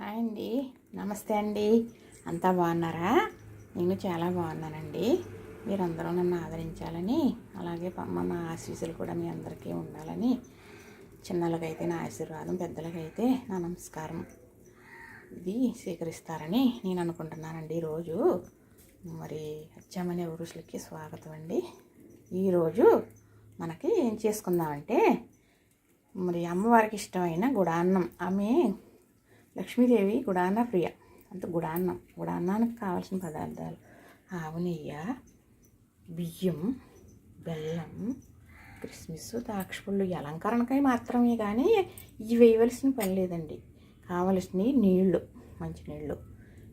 Hi అండి. నమస్తే అండి. అంతా బాగున్నారా? నేను చాలా బాగున్నానండి. మీరందరూ నన్ను ఆదరించాలని అలాగే ప- మా ఆశీస్సులు కూడా మీ అందరికీ ఉండాలని చిన్నలకైతే నా ఆశీర్వాదం పెద్దలకైతే నా నమస్కారం. ఇది స్వీకరిస్తారని నేను అనుకుంటున్నానండి ఈరోజు. మరి అచ్చమనే పురుషులకి స్వాగతం అండి. ఈరోజు మనకి ఏం చేసుకుందామంటే మరి అమ్మవారికి ఇష్టమైన గుడాన్నం. ఆమె లక్ష్మీదేవి గుడాన్న ప్రియ. అంత గుడాన్నం. గుడాన్నానికి కావాల్సిన పదార్థాలు ఆవు నెయ్య బియ్యం బెల్లం క్రిస్మస్ ద్రాక్షపళ్ళు ఈ అలంకరణకై మాత్రమే కానీ ఇవి వేయవలసిన పని లేదండి. కావలసినవి నీళ్ళు మంచి నీళ్ళు.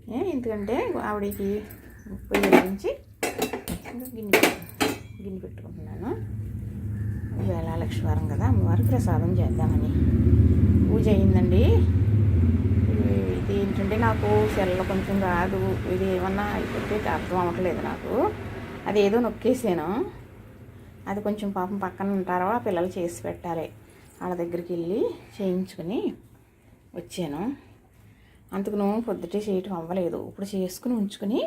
ఎందుకంటే ఆవిడకి పొయ్యి వెలిగించి గిన్నె గిన్నె పెట్టుకుంటున్నాను. వేళ లక్ష్మీవారం కదా అమ్మవారికి ప్రసాదం చేద్దామని. పూజ అయిందండి. అంటే ఏంటంటే నాకు సెల్ల కొంచెం రాదు. ఇది ఏమన్నా అయిపోతే అర్థం అవ్వట్లేదు నాకు. అది ఏదో నొక్కేసాను. అది కొంచెం పాపం పక్కన ఉంటారో ఆ పిల్లలు చేసి పెట్టాలి వాళ్ళ దగ్గరికి వెళ్ళి చేయించుకుని వచ్చాను. అందుకు నువ్వు పొద్దుటే చేయటం అవ్వలేదు. ఇప్పుడు చేసుకుని ఉంచుకుని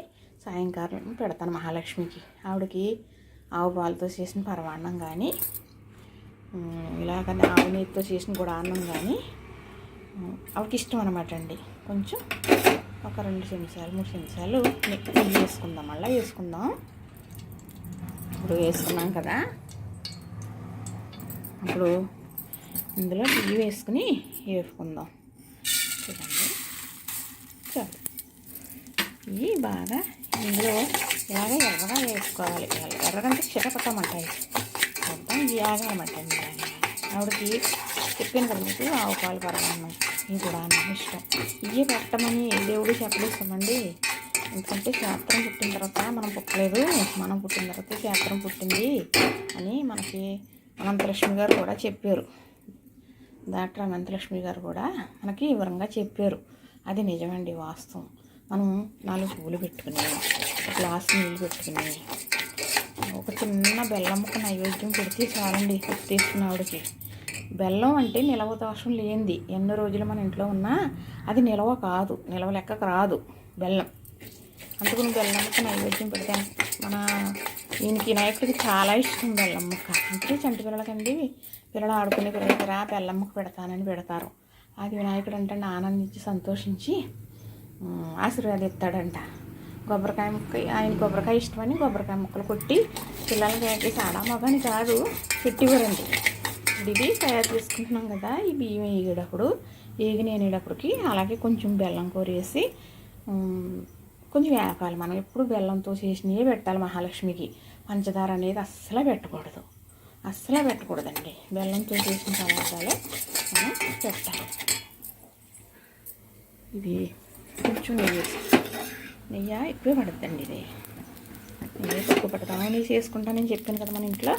సాయంకాలం పెడతాను మహాలక్ష్మికి. ఆవిడకి ఆవు పాలతో చేసిన పరమాన్నం కానీ ఇలాగ ఆవు నెయ్యితో చేసిన కూడా అన్నం కానీ ఆవిడకి ఇష్టం అనమాట అండి. కొంచెం ఒక రెండు చెంచాలు మూడు చెంచాలు నె- నెయ్యి వేసుకుందాం మళ్ళీ వేసుకుందాం. ఇప్పుడు వేసుకున్నాం కదా. ఇప్పుడు ఇందులో నెయ్యి వేసుకుని వేసుకుందాం చూడండి. చాలు. ఇవి బాగా ఇందులో ఇలాగ ఎర్రగా వేసుకోవాలి. ఎర్రగంటే చిటపట్టమంటాయి మొత్తం ఇలాగనమాట ఆవిడకి చెప్పాను కదా మీకు ఆవు పాలు పరమాన్నం. ఇది కూడా అన్నం ఇష్టం. ఇవి పెట్టమని దేవుడు చెప్పలేస్తామండి. ఎందుకంటే శాస్త్రం పుట్టిన తర్వాత మనం పుట్టలేదు. మనం పుట్టిన తర్వాత శాస్త్రం పుట్టింది అని మనకి అనంతలక్ష్మి గారు కూడా చెప్పారు. డాక్టర్ అనంతలక్ష్మి గారు కూడా మనకి వివరంగా చెప్పారు. అది నిజమండి వాస్తవం. మనం నాలుగు పూలు పెట్టుకుని గ్లాస్ నీళ్ళు పెట్టుకుని ఒక చిన్న బెల్లం ముక్క నైవేద్యం పెడితే చాలండి తీసుకున్న ఆవిడకి. బెల్లం అంటే నిలవ దోషం లేనిది. ఎన్నో రోజులు మన ఇంట్లో ఉన్నా అది నిలవ కాదు. నిలవ లెక్కకు రాదు బెల్లం. అందుకని బెల్లంకి నైవేద్యం పెడతాను. మన ఈయనకి వినాయకుడికి చాలా ఇష్టం బెల్లం ముక్క. అంటే చంటి పిల్లలకండి పిల్లలు ఆడుకునే పిల్లలకి రా బెల్లం ముక్క పెడతానని పెడతారు. అది వినాయకుడు అంటే ఆనందించి సంతోషించి ఉమ్, ఆశీర్వాదిస్తాడంట. కొబ్బరికాయ ముక్క ఆయన కొబ్బరికాయ ఇష్టమని కొబ్బరికాయ ముక్కలు కొట్టి పిల్లలకి ఏంటి కాడా కాదు పెట్టివరండి ఇది తయారు చేసుకుంటున్నాం కదా ఈ బియ్యం వేగేటప్పుడు వేగి అలాగే కొంచెం బెల్లం కోరేసి కొంచెం వేపాలి మనం. ఎప్పుడు బెల్లంతో చేసినవే పెట్టాలి మహాలక్ష్మికి. పంచదార అనేది అస్సలు పెట్టకూడదు. అస్సలు పెట్టకూడదండి. బెల్లంతో చేసిన పదార్థాలు మనం పెట్టాలి. ఇది కొంచెం నెయ్యి. నెయ్యి ఎక్కువే పడుతుందండి ఇది. నెయ్యి తక్కువ పడతాను నేను చేసుకుంటానని చెప్పాను కదా మన ఇంట్లో.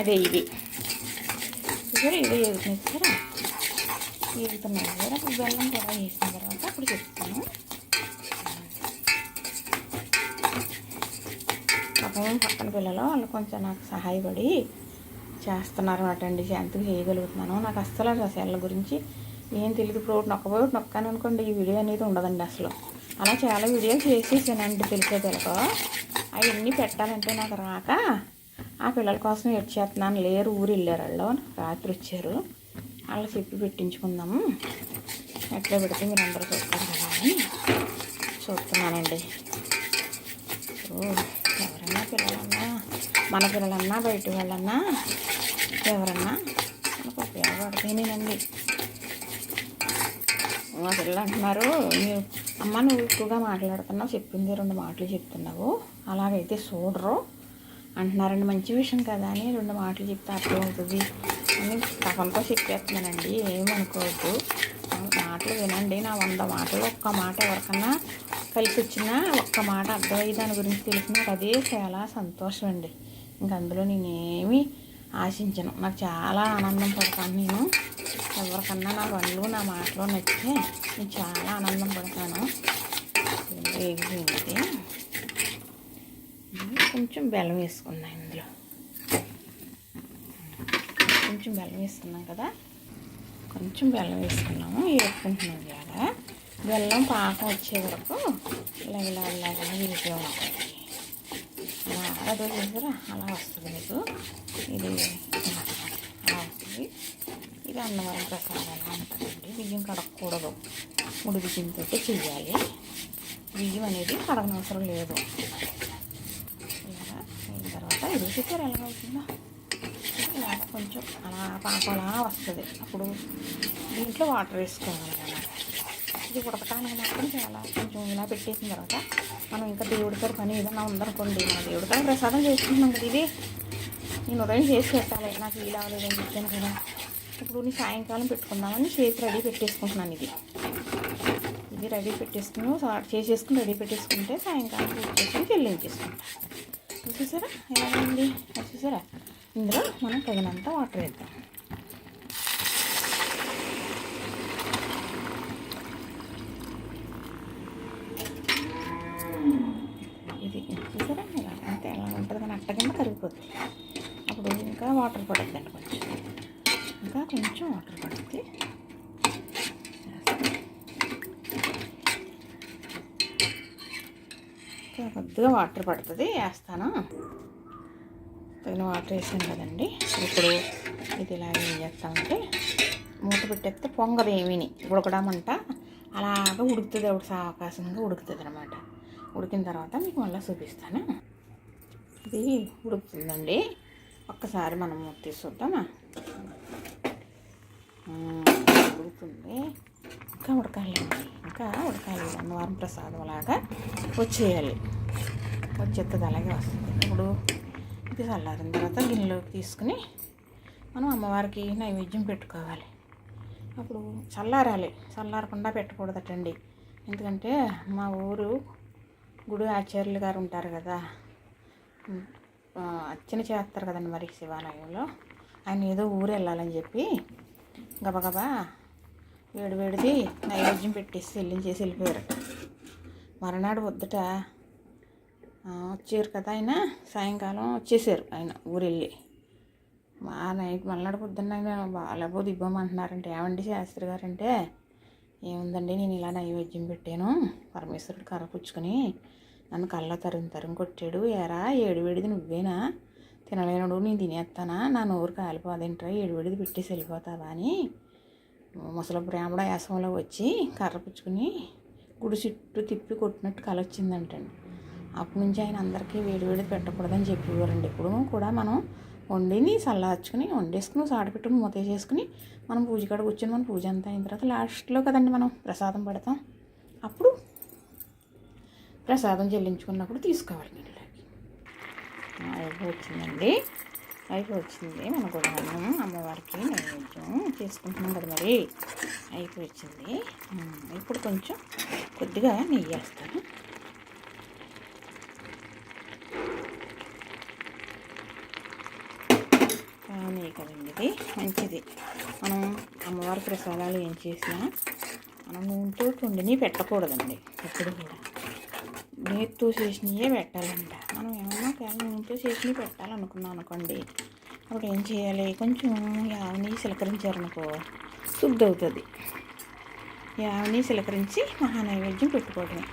అదే ఇది. చూసారా ఇదే ఎగుతున్నాయి చూసారా కదా బెల్లం కూడా వేసిన తర్వాత అప్పుడు చెప్తాను. పాపం పక్కన పిల్లలు వాళ్ళు కొంచెం నాకు సహాయపడి చేస్తున్నారు అండి ఎంతకు చేయగలుగుతున్నాను. నాకు అస్సలు ఆ సెల్ల గురించి ఏం తెలియదు ఇప్పుడు ఒకటి నొక్కబోయి నొక్కాను అనుకోండి ఈ వీడియో అనేది ఉండదండి అసలు. అలా చాలా వీడియోలు చేసేసానండి తెలిసే తెలుకో అవన్నీ పెట్టాలంటే నాకు రాక ఆ పిల్లల కోసం ఎడ్ చేస్తున్నాను. లేరు ఊరు వెళ్ళారు వాళ్ళు. రాత్రి వచ్చారు. వాళ్ళు చెప్పి పెట్టించుకుందాము. ఎట్లా పెడితే మీరు అందరూ చూస్తారు కదా అని చూస్తున్నానండి. సో ఎవరన్నా పిల్లలన్నా మన పిల్లలన్నా బయట వాళ్ళన్నా ఎవరన్నా మనకు ఉపయోగపడితేనేనండి మా పిల్లలు అంటున్నారు మీరు అమ్మ నువ్వు ఎక్కువగా మాట్లాడుతున్నావు చెప్పింది రెండు మాటలు చెప్తున్నావు. అలాగైతే చూడరు. అంటున్నారండి మంచి విషయం కదా అని రెండు మాటలు చెప్తే అర్థం అవుతుంది అని సగంతో చెప్పేస్తున్నానండి ఏమనుకోవద్దు మాటలు వినండి నా వంద మాటలు ఒక్క మాట ఎవరికన్నా కలిసి వచ్చినా ఒక్క మాట అర్థమయ్యి దాని గురించి తెలిసిన అదే చాలా సంతోషం అండి ఇంక అందులో నేనేమి ఆశించను. నాకు చాలా ఆనందం పడతాను నేను. ఎవరికన్నా నా పనులు నా మాటలు నచ్చితే నేను చాలా ఆనందం పడతాను. ఏది కొంచెం బెల్లం వేసుకున్నాను ఇందులో. కొంచెం బెల్లం వేసుకున్నాం కదా. కొంచెం బెల్లం వేసుకున్నాము. వేసుకుంటున్నాం ఇలాగా బెల్లం పాకం వచ్చే వరకు ఇలా ఇలా ఇలాగా విరిగే ఉంటుంది అలా అదో చూసారా అలా వస్తుంది మీకు. ఇది అలా వస్తుంది. ఇది అన్నవరం ప్రసాదం అలా ఉంటుందండి. బియ్యం కడగకూడదు. ముడి బియ్యంతో చెయ్యాలి. బియ్యం అనేది కడగనవసరం లేదు. తర్వాత ఇది ఎలా అవుతుందో ఇలా కొంచెం అలా పాప అలా వస్తుంది. అప్పుడు దీంట్లో వాటర్ వేసుకోవాలి అన్నమాట ఇది ఉడకటానికి మాత్రం చాలా కొంచెం ఇలా పెట్టేసిన తర్వాత మనం ఇంకా దేవుడితో పని ఏదైనా ఉందనుకోండి. మన దేవుడితో ప్రసాదం చేసుకుంటున్నాం కదా ఇది. నేను ఉదయం చేసి పెట్టాలి. నాకు ఇలా లేదని చెప్పాను కదా. ఇప్పుడు నీ సాయంకాలం పెట్టుకుందామని చేసి రెడీ పెట్టేసుకుంటున్నాను ఇది. ఇది రెడీ పెట్టేసుకుని చేసేసుకుని రెడీ పెట్టేసుకుంటే సాయంకాలం పూజ చేసుకుని చూసారా? ఎలా ఉంది అది చూసారా? ఇందులో మనం తగినంత వాటర్ వేద్దాం ఇది చూసారా ఇలా అంతే ఎలా ఉంటుంది కానీ అట్ట కింద కరిగిపోతుంది అప్పుడు ఇంకా వాటర్ పడుతుందండి కొంచెం ఇంకా కొంచెం వాటర్ పడుతుంది ఇంకా కొద్దిగా వాటర్ పడుతుంది వేస్తాను. తగిన వాటర్ వేసాను కదండి. ఇప్పుడు ఇది ఇలా ఏం చేస్తామంటే మూత పెట్టేస్తే పొంగదు ఏమీని ఉడకడమంట. అలాగా ఉడుకుతుంది ఒకటి సావకాశంగా ఉడుకుతుంది అనమాట ఉడికిన తర్వాత మీకు మళ్ళీ చూపిస్తాను. ఇది ఉడుకుతుందండి. ఒక్కసారి మనం మూత తీసి చూద్దామా ఉడుకుతుంది. ఇంకా ఉడకాలి. ఇంకా ఉడకాలి. అన్నవరం ప్రసాదం లాగా వచ్చేయాలి. వచ్చేస్తుంది అలాగే వస్తుంది. ఇప్పుడు ఇది చల్లారిన తర్వాత గిన్నెలోకి తీసుకుని మనం అమ్మవారికి నైవేద్యం పెట్టుకోవాలి. అప్పుడు చల్లారాలి. చల్లారకుండా పెట్టకూడదటండి. ఎందుకంటే మా ఊరు గుడి ఆచార్యులు గారు ఉంటారు కదా. అర్చన చేస్తారు కదండి మరి శివాలయంలో. ఆయన ఏదో ఊరు వెళ్ళాలని చెప్పి గబగబా వేడి వేడిది నైవేద్యం పెట్టేసి చెల్లించేసి వెళ్ళిపోయారు. మరునాడు వద్దుట వచ్చారు కదా ఆయన సాయంకాలం వచ్చేసారు ఆయన ఊరెళ్ళి. మా నైట్ మళ్ళాడు పొద్దున్న ఆయన బాగాలేకపోతే ఇవ్వమంటున్నారంటే ఏమండి శాస్త్రి గారంటే ఏముందండి నేను ఇలా నైవేద్యం పెట్టాను పరమేశ్వరుడు కర్ర పుచ్చుకొని నన్ను కళ్ళ తరుము తరుము కొట్టాడు ఏరా ఏడు వేడిది నువ్వేనా? తినలేనుడు నేను తినేస్తానా నా నోరు కాలిపోదేంట్రా? ఏడువేడిది పెట్టేసి వెళ్ళిపోతావా అని ముసలి బ్రాహ్మణ యాసంలో వచ్చి కర్ర పుచ్చుకుని గుడి చుట్టూ తిప్పి కొట్టినట్టు కలొచ్చిందంటండి అప్పటి నుంచి ఆయన అందరికీ వేడి వేడి పెట్టకూడదని చెప్పేవారండి. ఇప్పుడు కూడా మనం వండిని చల్లార్చుకుని వండేసుకుని సాటి పెట్టుకుని మూత చేసుకుని మనం పూజ కాడ కూర్చొని మనం పూజ అంతా అయిన తర్వాత లాస్ట్లో కదండి మనం ప్రసాదం పెడతాం. అప్పుడు ప్రసాదం చెల్లించుకున్నప్పుడు తీసుకోవాలి నీళ్ళకి వచ్చిందండి. అయిపోయింది మన గుడవన్నం అమ్మవారికి నైవేద్యం చేసుకుంటున్నాం కదా మరి. అయిపోయింది ఇప్పుడు కొంచెం కొద్దిగా నెయ్యి వేస్తాను. నెయ్యి కదండి ఇది. మంచిది. మనం అమ్మవారి ప్రసాదాలు ఏం చేసినా మనం నూనెతో వండిని పెట్టకూడదండి. ఎప్పుడు కూడా. నేతితో చేసినవే పెట్టాలంట. మనం ఒకవేళ నూనెతో చేసినవి పెట్టాలనుకున్నాను అనుకోండి. అప్పుడు ఏం చేయాలి? కొంచెం యావని సిలకరించారనుకో శుద్ధి అవుతుంది యావని సిలకరించి మహానైవేద్యం పెట్టుకోవడమే.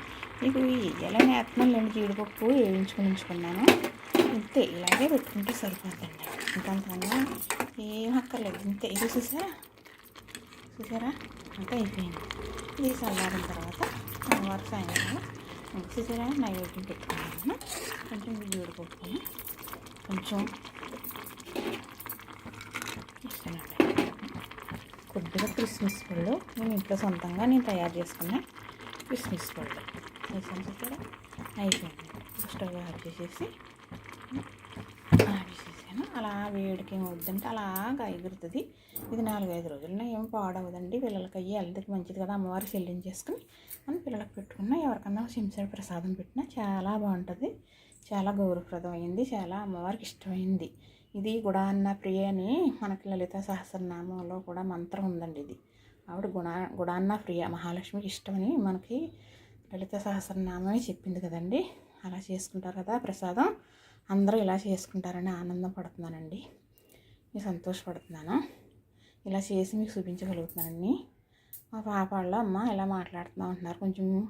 మీకు ఎలా నేతనండి జీడిపప్పు వేయించుకుని ఉంచుకున్నాను. ఇంతే ఇలాగే పెట్టుకుంటే సరిపోతుందండి ఇంకంతకన్నా ఏం అక్కర్లేదు. ఇంతే ఇది చూసారా? చూసారా? అంతా అయిపోయింది. ఇది చల్లారిన తర్వాత సోమవారం సాయంత్రం చూసారా? నైవేద్యం పెట్టుకున్నాను. కొంచెం ఇస్తున్నాను కొద్దిగా క్రిస్మస్ పళ్ళు. నేను ఇంట్లో సొంతంగా నేను తయారు చేసుకున్న క్రిస్మస్ పళ్ళు. వేసాను చూసారా అయిపోయింది. స్టవ్ ఆఫ్ చేసేసి ఆఫ్ చేసేసాను. అలా వేడికి వద్దంటే అలాగా ఎగురుతుంది ఇది నాలుగైదు రోజుల్లో ఏం పాడవదండి. పిల్లలకి అయ్యి హెల్త్కి మంచిది కదా. అమ్మవారి చెల్లించేసుకుని మనం పిల్లలకు పెట్టుకున్నా ఎవరికన్నా సింసడి ప్రసాదం పెట్టినా చాలా బాగుంటుంది. చాలా గౌరవప్రదమైంది చాలా అమ్మవారికి ఇష్టమైంది. ఇది గుడాన్న ప్రియ అని మనకి లలిత సహస్రనామంలో కూడా మంత్రం ఉందండి ఇది. ఆవిడ గుణ గుడాన్న ప్రియ మహాలక్ష్మికి ఇష్టమని మనకి లలిత సహస్రనామమే చెప్పింది కదండి. అలా చేసుకుంటారు కదా ప్రసాదం. అందరూ ఇలా చేసుకుంటారని ఆనందం పడుతున్నానండి. నేను సంతోషపడుతున్నాను. ఇలా చేసి మీకు చూపించగలుగుతున్నానండి. మా పాప వాళ్ళు అమ్మ ఇలా మాట్లాడుతున్నాం అంటున్నారు కొంచెం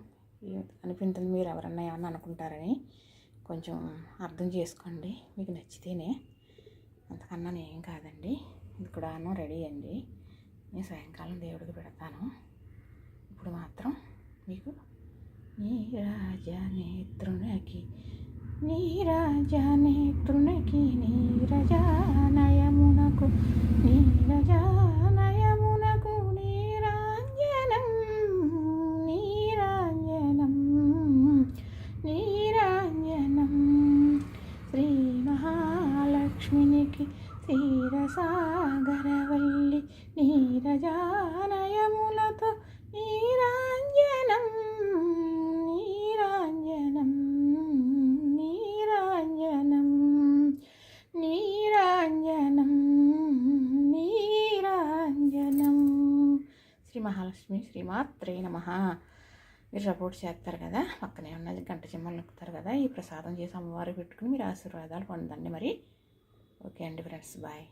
అనిపించింది మీరు ఎవరన్నా ఏమన్నా అనుకుంటారని. కొంచెం అర్థం చేసుకోండి. మీకు నచ్చితేనే. అంతకన్నా నేను కాదండి. ఇది కూడా రెడీ అండి. నేను సాయంకాలం దేవుడికి పెడతాను. ఇప్పుడు మాత్రం మీకు నీ రాజనేత్రునకి నీ రాజనేత్రునకి నీరజానయమునకు నీరజానయమునకు మహాలక్ష్మి శ్రీమాత్రే నమ. మీరు సపోర్ట్ చేస్తారు కదా పక్కనే ఉన్నది గంట చిమ్మలు నొక్కుతారు కదా ఈ ప్రసాదం చేసి అమ్మవారు పెట్టుకుని మీరు ఆశీర్వాదాలు పొందండి మరి. ఓకే అండి ఫ్రెండ్స్ బాయ్.